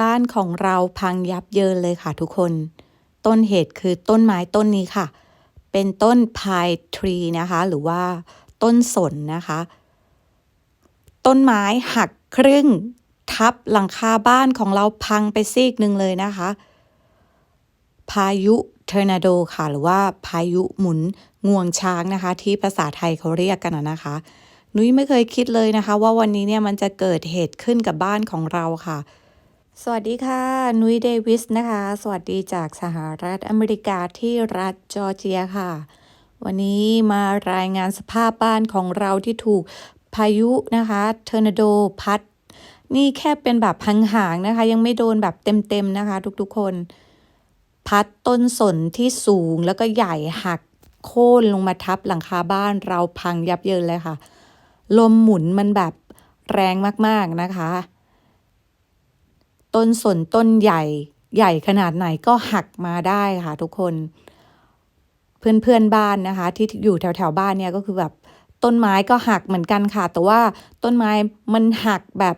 บ้านของเราพังยับเยินเลยค่ะทุกคน ต้นเหตุคือต้นไม้ต้นนี้ค่ะ เป็นต้นพายทรีนะคะ หรือว่าต้นสนนะคะ ต้นไม้หักครึ่งทับหลังคาบ้านของเราพังไปซีกหนึ่งเลยนะคะ พายุเทอร์นาโดค่ะ หรือว่าพายุหมุนงวงช้างนะคะ ที่ภาษาไทยเขาเรียกกันนะนะคะ นุ้ยไม่เคยคิดเลยนะคะ ว่าวันนี้เนี่ยมันจะเกิดเหตุขึ้นกับบ้านของเราค่ะ สวัสดีค่ะ นุ้ยเดวิสนะคะ สวัสดีจากสหรัฐอเมริกาที่รัฐจอร์เจียค่ะ วันนี้มารายงานสภาพบ้านของเราที่ถูกพายุนะคะเทอร์นาโดพัด นี่แค่เป็นแบบพังหางนะคะ ยังไม่โดนแบบเต็มๆนะคะ ทุกๆคน พัดต้นสนที่สูงแล้วก็ใหญ่หักโค่นลงมาทับหลังคาบ้านเราพังยับเยินเลยค่ะ ลมหมุนมันแบบแรงมากๆนะคะ ต้นสนต้นใหญ่ใหญ่ขนาดไหนก็หักมาได้ค่ะทุกคน เพื่อนเพื่อนบ้านนะคะ ที่อยู่แถวแถวบ้านเนี่ยก็คือแบบต้นไม้ก็หักเหมือนกันค่ะ แต่ว่าต้นไม้มันหักแบบ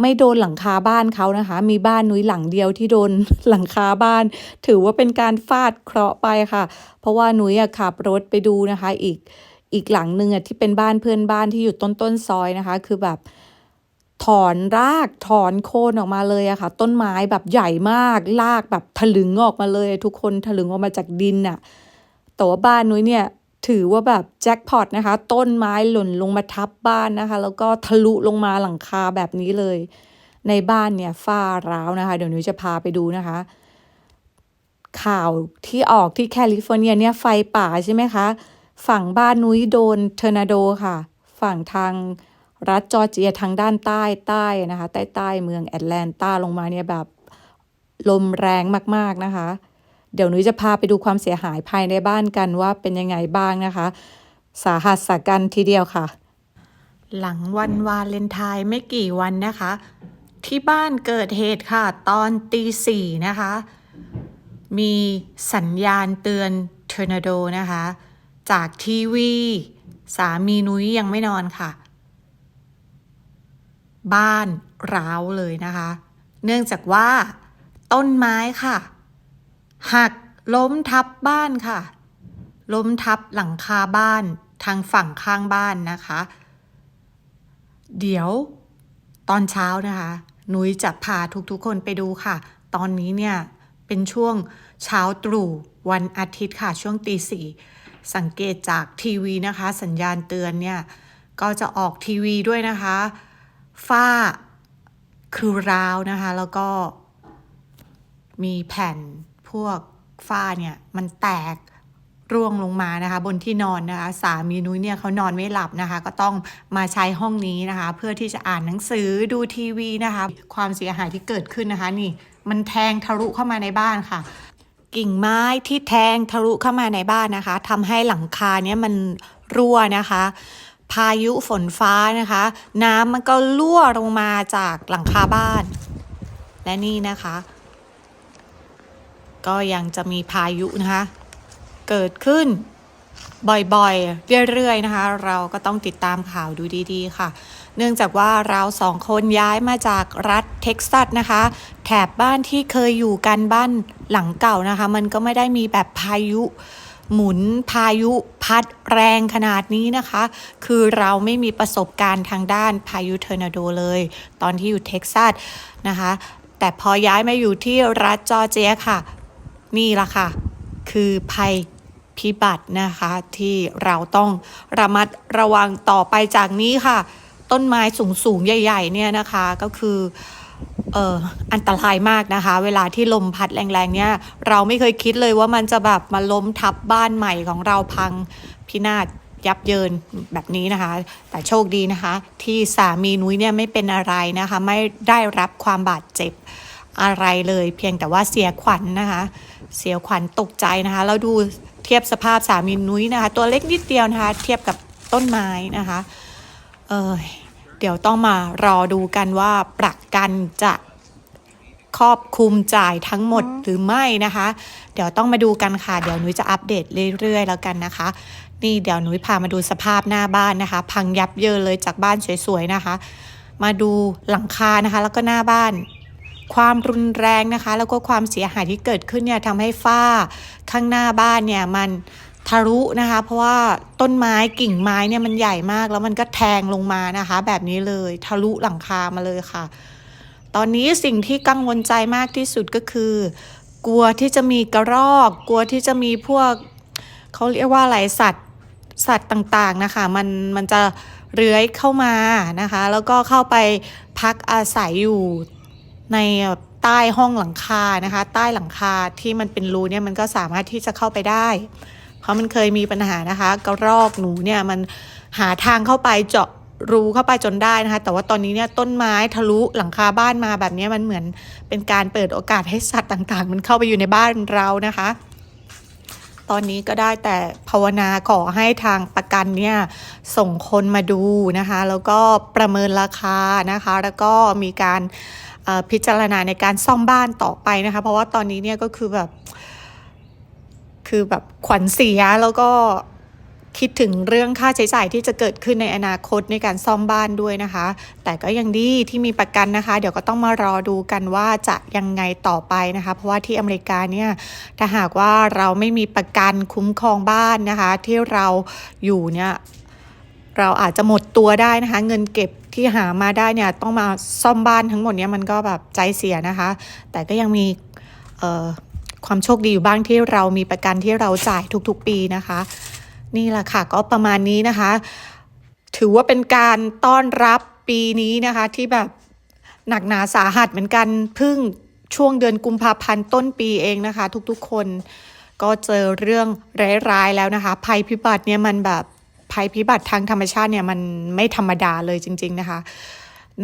ไม่โดนหลังคาบ้านเขานะคะ มีบ้านนุ้ยหลังเดียวที่โดนหลังคาบ้าน ถือว่าเป็นการฟาดเคราะห์ไปค่ะ เพราะว่านุ้ยขับรถไปดูนะคะ อีกอีกหลังหนึ่งอะที่เป็นบ้านเพื่อนบ้านที่อยู่ต้นต้นซอยนะคะ คือแบบ ถอนรากถอนโคนออกมาเลยอะค่ะ ต้นไม้แบบใหญ่มากรากแบบถลึงออกมาเลย ทุกคนถลึงออกมาจากดินอะแต่ว่าบ้านนุ้ยเนี่ยถือว่าแบบแจ็คพอตนะคะ ต้นไม้หล่นลงมาทับบ้านนะคะ แล้วก็ทะลุลงมาหลังคาแบบนี้เลย ในบ้านเนี่ยฝ้าร้าวนะคะ เดี๋ยวนุ้ยจะพาไปดูนะคะ ข่าวที่ออกที่แคลิฟอร์เนียเนี่ยไฟป่าใช่ไหมคะ ฝั่งบ้านนุ้ยโดนเทอร์นาโดค่ะ ฝั่งทาง รัฐจอร์เจียทางด้านใต้ใต้นะคะ ใต้ใต้เมืองแอตแลนตาลงมาเนี่ยแบบลมแรงมากๆนะคะ เดี๋ยวนุ้ยจะพาไปดูความเสียหายภายในบ้านกันว่าเป็นยังไงบ้างนะคะ สาหัสสากันทีเดียวค่ะ หลังวันวาเลนไทน์ไม่กี่วันนะคะ ที่บ้านเกิดเหตุค่ะ ตอนตีสี่นะคะ มีสัญญาณเตือนเทอร์นาโดนะคะ จากทีวี สามีนุ้ยยังไม่นอนค่ะ บ้านร้าวเลยนะคะ เนื่องจากว่า ต้นไม้ค่ะ หักล้มทับบ้านค่ะ ล้มทับหลังคาบ้านทางฝั่งข้างบ้านนะคะ เดี๋ยวตอนเช้านะคะ นุ้ยจะพาทุกๆคนไปดูค่ะ ตอนนี้เนี่ยเป็นช่วงเช้าตรู่วันอาทิตย์ค่ะช่วงตีสี่สังเกตจากทีวีนะคะ สัญญาณเตือนเนี่ย ก็จะออกทีวีด้วยนะคะ ฝ้าคือร้าวนะคะ แล้วก็มีแผ่นพวกฝ้าเนี่ย มันแตกร่วงลงมานะคะ บนที่นอนนะคะ สามีนุ้ยเนี่ยเขานอนไม่หลับนะคะ ก็ต้องมาใช้ห้องนี้นะคะ เพื่อที่จะอ่านหนังสือดูทีวีนะคะ ความเสียหายที่เกิดขึ้นนะคะ นี่ มันแทงทะลุเข้ามาในบ้านค่ะกิ่งไม้ที่แทงทะลุเข้ามาในบ้านนะคะทำให้หลังคาเนี่ยมันรั่วนะคะ พายุฝนฟ้านะคะ น้ำมันก็รั่วลงมาจากหลังคาบ้าน และนี่นะคะ ก็ยังจะมีพายุนะคะ เกิดขึ้นบ่อยๆ เรื่อยๆ นะคะ เราก็ต้องติดตามข่าวดูดีๆ ค่ะ เนื่องจากว่าเราสองคนย้ายมาจากรัฐเท็กซัสนะคะ แถบบ้านที่เคยอยู่กันบ้านหลังเก่านะคะ มันก็ไม่ได้มีแบบพายุ หมุนพายุพัดแรงขนาดนี้นะคะ คือเราไม่มีประสบการณ์ทางด้านพายุเทอร์นาโดเลย ตอนที่อยู่เท็กซัสนะคะ แต่พอย้ายมาอยู่ที่รัฐจอร์เจียค่ะ นี่ละค่ะ คือภัยพิบัตินะคะที่เราต้องระมัดระวังต่อไปจากนี้ค่ะ ต้นไม้สูงๆ ใหญ่ ๆ เนี่ยนะคะก็คือ เอออันตรายมากนะคะ เวลาที่ลมพัดแรงๆเนี่ยเราไม่เคยคิดเลยว่ามันจะแบบมาล้มทับบ้านใหม่ของเราพังพินาศยับเยินแบบนี้นะคะ แต่โชคดีนะคะ ที่สามีนุ้ยเนี่ยไม่เป็นอะไรนะคะ ไม่ได้รับความบาดเจ็บอะไรเลย เพียงแต่ว่าเสียขวัญนนะคะ เสียขวัญตกใจนะคะแล้วดูเทียบสภาพสามีนุ้ยนะคะ ตัวเล็กนิดเดียวนะคะ เทียบกับต้นไม้นะคะ เออเดี๋ยวต้องมารอดูกันว่าประกันจะ ครอบคลุมจ่ายทั้งหมดหรือไม่นะคะ เดี๋ยวต้องมาดูกันค่ะ เดี๋ยวนุ้ยจะอัปเดตเรื่อยๆ แล้วกันนะคะ นี่เดี๋ยวนุ้ยพามาดูสภาพหน้าบ้านนะคะ พังยับเยินเลยจากบ้านสวยๆนะคะ มาดูหลังคานะคะ แล้วก็หน้าบ้าน ความรุนแรงนะคะ แล้วก็ความเสียหายที่เกิดขึ้นเนี่ยทำให้ฝ้าข้างหน้าบ้านเนี่ยมันทะลุนะคะ เพราะว่าต้นไม้กิ่งไม้เนี่ยมันใหญ่มากแล้วมันก็แทงลงมานะคะ แบบนี้เลยทะลุหลังคามาเลยค่ะ ตอนนี้สิ่งที่กังวลใจมากที่สุดก็คือ กลัวที่จะมีกระรอก กลัวที่จะมีพวกเขาเรียกว่าอะไรสัตว์สัตว์ต่างๆนะคะมันมันจะเลื้อยเข้ามานะคะ แล้วก็เข้าไปพักอาศัยอยู่ในใต้ห้องหลังคานะคะ ใต้หลังคาที่มันเป็นรูเนี่ยมันก็สามารถที่จะเข้าไปได้ เพราะมันเคยมีปัญหานะคะ กระรอกหนูเนี่ยมันหาทางเข้าไปเจาะ รูเข้าไปจนได้นะคะ แต่ว่าตอนนี้เนี่ยต้นไม้ทะลุหลังคาบ้านมาแบบนี้มันเหมือนเป็นการเปิดโอกาสให้สัตว์ต่างๆ มันเข้าไปอยู่ในบ้านเรานะคะ ตอนนี้ก็ได้แต่ภาวนาขอให้ทางประกันเนี่ยส่งคนมาดูนะคะ แล้วก็ประเมินราคานะคะ แล้วก็มีการพิจารณาในการซ่อมบ้านต่อไปนะคะ เพราะว่าตอนนี้เนี่ยก็คือแบบคือแบบขวัญเสียแล้วก็ คิดถึงเรื่องค่าใช้จ่ายที่จะเกิดขึ้นในอนาคตในการซ่อมบ้านด้วยนะคะ แต่ก็ยังดีที่มีประกันนะคะ เดี๋ยวก็ต้องมารอดูกันว่าจะยังไงต่อไปนะคะ เพราะว่าที่อเมริกาเนี่ยถ้าหากว่าเราไม่มีประกันคุ้มครองบ้านนะคะ ที่เราอยู่เนี่ยเราอาจจะหมดตัวได้นะคะ เงินเก็บที่หามาได้เนี่ยต้องมาซ่อมบ้านทั้งหมดเนี่ยมันก็แบบใจเสียนะคะ แต่ก็ยังมีความโชคดีอยู่บ้างที่เรามีประกันที่เราจ่ายทุกๆปีนะคะ นี่แหละค่ะ ก็ประมาณนี้นะคะ ถือว่าเป็นการต้อนรับปีนี้นะคะ ที่แบบหนักหนาสาหัสเหมือนกันพึ่งช่วงเดือนกุมภาพันธ์ต้นปีเองนะคะ ทุกๆคนก็เจอเรื่องร้ายๆแล้วนะคะ ภัยพิบัติเนี่ยมันแบบภัยพิบัติทางธรรมชาติเนี่ยมันไม่ธรรมดาเลยจริง ๆนะคะ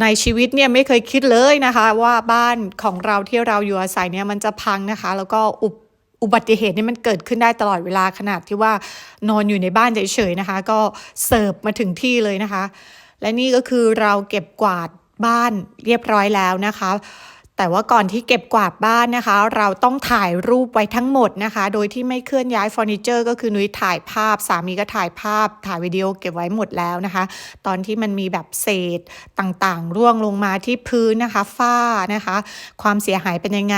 ในชีวิตเนี่ยไม่เคยคิดเลยนะคะ ว่าบ้านของเราที่เราอยู่อาศัยเนี่ยมันจะพังนะคะ แล้วก็อุบ อุบัติเหตุนี่มันเกิดขึ้นได้ตลอดเวลาขนาดที่ว่านอนอยู่ในบ้านเฉยๆนะคะ ก็เสิร์ฟมาถึงที่เลยนะคะ และนี่ก็คือเราเก็บกวาดบ้านเรียบร้อยแล้วนะคะ แต่ว่าก่อนที่เก็บกวาดบ้านนะคะ เราต้องถ่ายรูปไว้ทั้งหมดนะคะ โดยที่ไม่เคลื่อนย้ายเฟอร์นิเจอร์ก็คือนุ้ยถ่ายภาพ สามีก็ถ่ายภาพ ถ่ายวิดีโอเก็บไว้หมดแล้วนะคะ ตอนที่มันมีแบบเศษต่างๆ ร่วงลงมาที่พื้นนะคะฝ้านะคะ ความเสียหายเป็นยังไง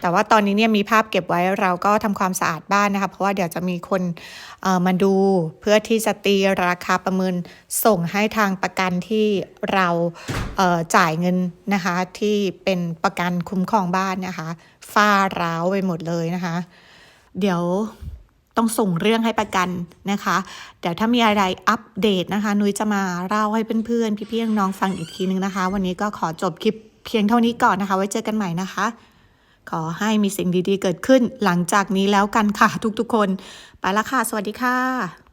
แต่ว่าตอนนี้เนี่ยมีภาพเก็บไว้เราก็ทำความสะอาดบ้านนะคะ เพราะว่าเดี๋ยวจะมีคนมาดูเพื่อที่จะตีราคาประเมินส่งให้ทางประกันที่เราเออจ่ายเงินนะคะที่เป็นประกันคุ้มครองบ้านนะคะฝ้าร้าวไปหมดเลยนะคะ เดี๋ยวต้องส่งเรื่องให้ประกันนะคะเดี๋ยวถ้ามีอะไรอัปเดตนะคะ นุ้ยจะมาเล่าให้เพื่อนๆพี่ๆน้องๆฟังอีกทีนึงนะคะ วันนี้ก็ขอจบคลิปเพียงเท่านี้ก่อนนะคะ ไว้เจอกันใหม่นะคะ ขอให้มีสิ่งดีๆ เกิดขึ้นหลังจากนี้แล้วกันค่ะทุกๆคน ไปละค่ะ สวัสดีค่ะ